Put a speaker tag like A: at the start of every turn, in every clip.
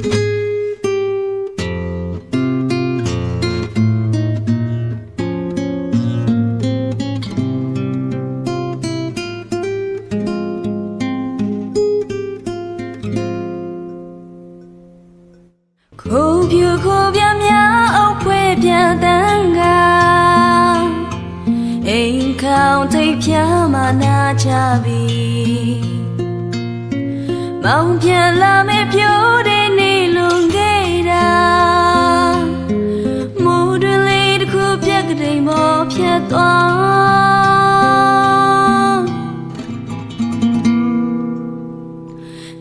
A: ခိုးပြူခိုးပြများအုပ်ဖွဲပြတန်းကအိမ်ခေါင်ထိပ်ဖြာမနာချပြီ မောင်ပြန်လာမေပြိုးတဲ့နေလွန်ခဲ့တာမိုးတွင်လေးတစ်ခုပြက်ကတိမ်မောဖြတ်သွား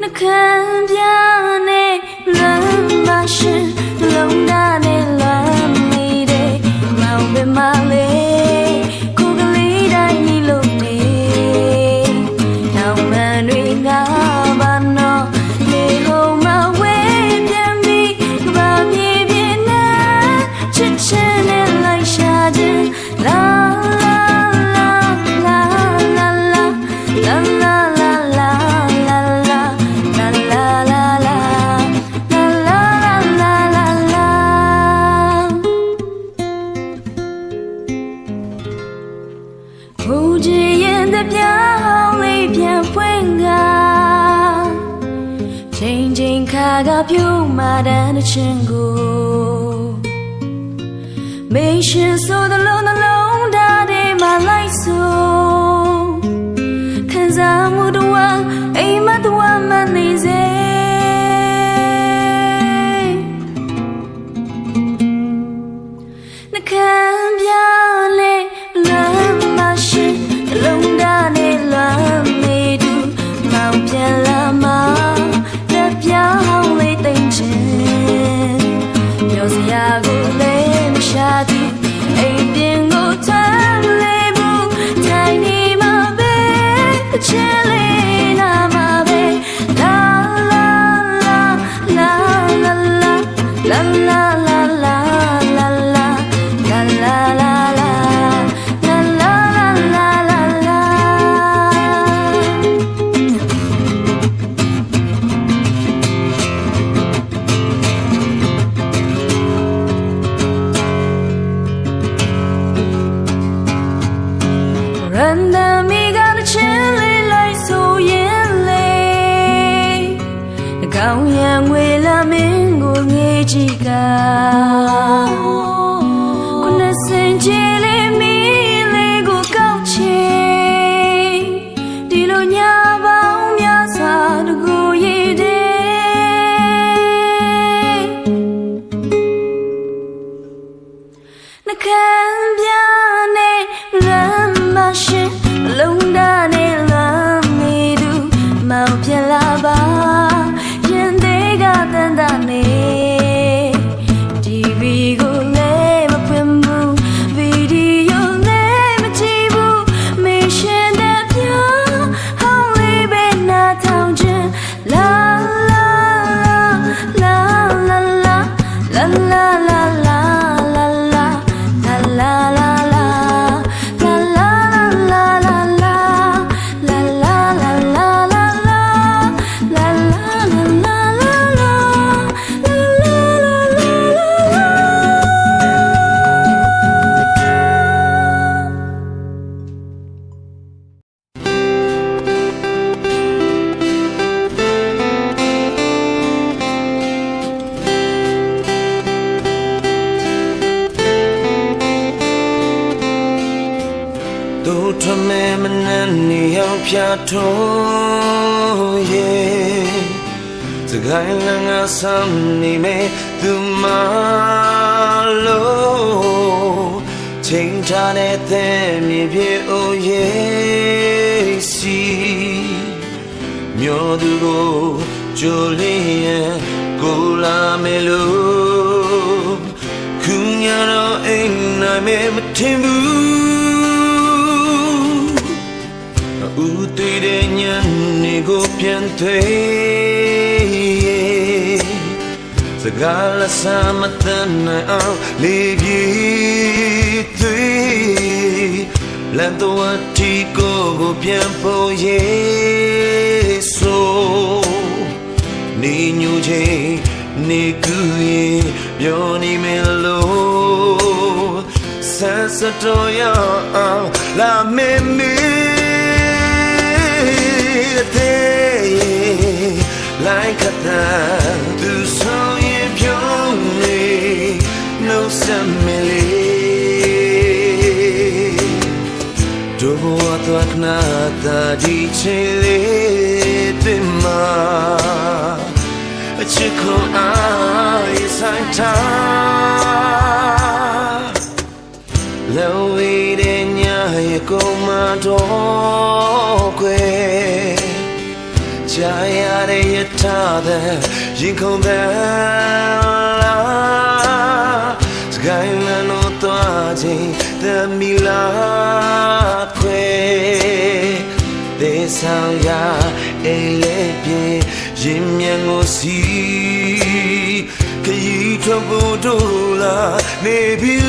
A: နှကမ်းပြနဲ့လွမ်းမရှိလုံးသားနဲ့လွမ်းမိတဲ့မောင်ပင်မလေး ကပြုံးမာတဲ့ချင်းကိုမေရှင်ဆိုတဲ့လုံးနှလုံးသားတွေမှာလိုက်ဆိုခံစားမှုတော့အိမ်မတော်မနေစေ အကောင်ရံငွေလာမင်းကိုငေးကြည့်က
B: နေအောင်ဖြာထုံးရဲ့စကိုင်းလန်းကဆမ်းနေမဲသူမလို့ချိန်ထားတဲ့သဲမြေပြေအိုရဲ့စီမျိုးသူကိုကြိုလင်းရင်ကိုလာမဲလို့ခုညတော့အိမ်နိုင်မဲမထင်ဘူး ဦးတွေ့တဲ့ညနေကိုပြန်သွေးစကားလဆမ်းမတန်နိုင်အောင်လေးပြေးသွေးလမ်းတော်တီကိုကိုပြန်ဖို့ရေးဆိုနေညူချင်းနေကူရင်ပြောနေမလို့ဆန်းစတော်ရအောင်လာမေမေ တဲ့လိုက်ခတာသူဆောင်ရင်ပြုံးနေ no semele ဒုဘဝသွားခနာတာဒီချေလေးတင်မှာအချစ်ကိုအာရဆိုင်တာလောဝေးတဲ့ညရဲ့ကိုမတော်ခွေ ကြာရတဲ့ရထားတဲ့ရင်ခုန်တဲ့လားစကိုင်းလန်တို့သွားခြင်းတမီလာခွေသေဆောင်ရအိမ်လေးပြေရင်မြန်ကိုစီခရီးထွက်ဖို့တို့လာနေပြီလေ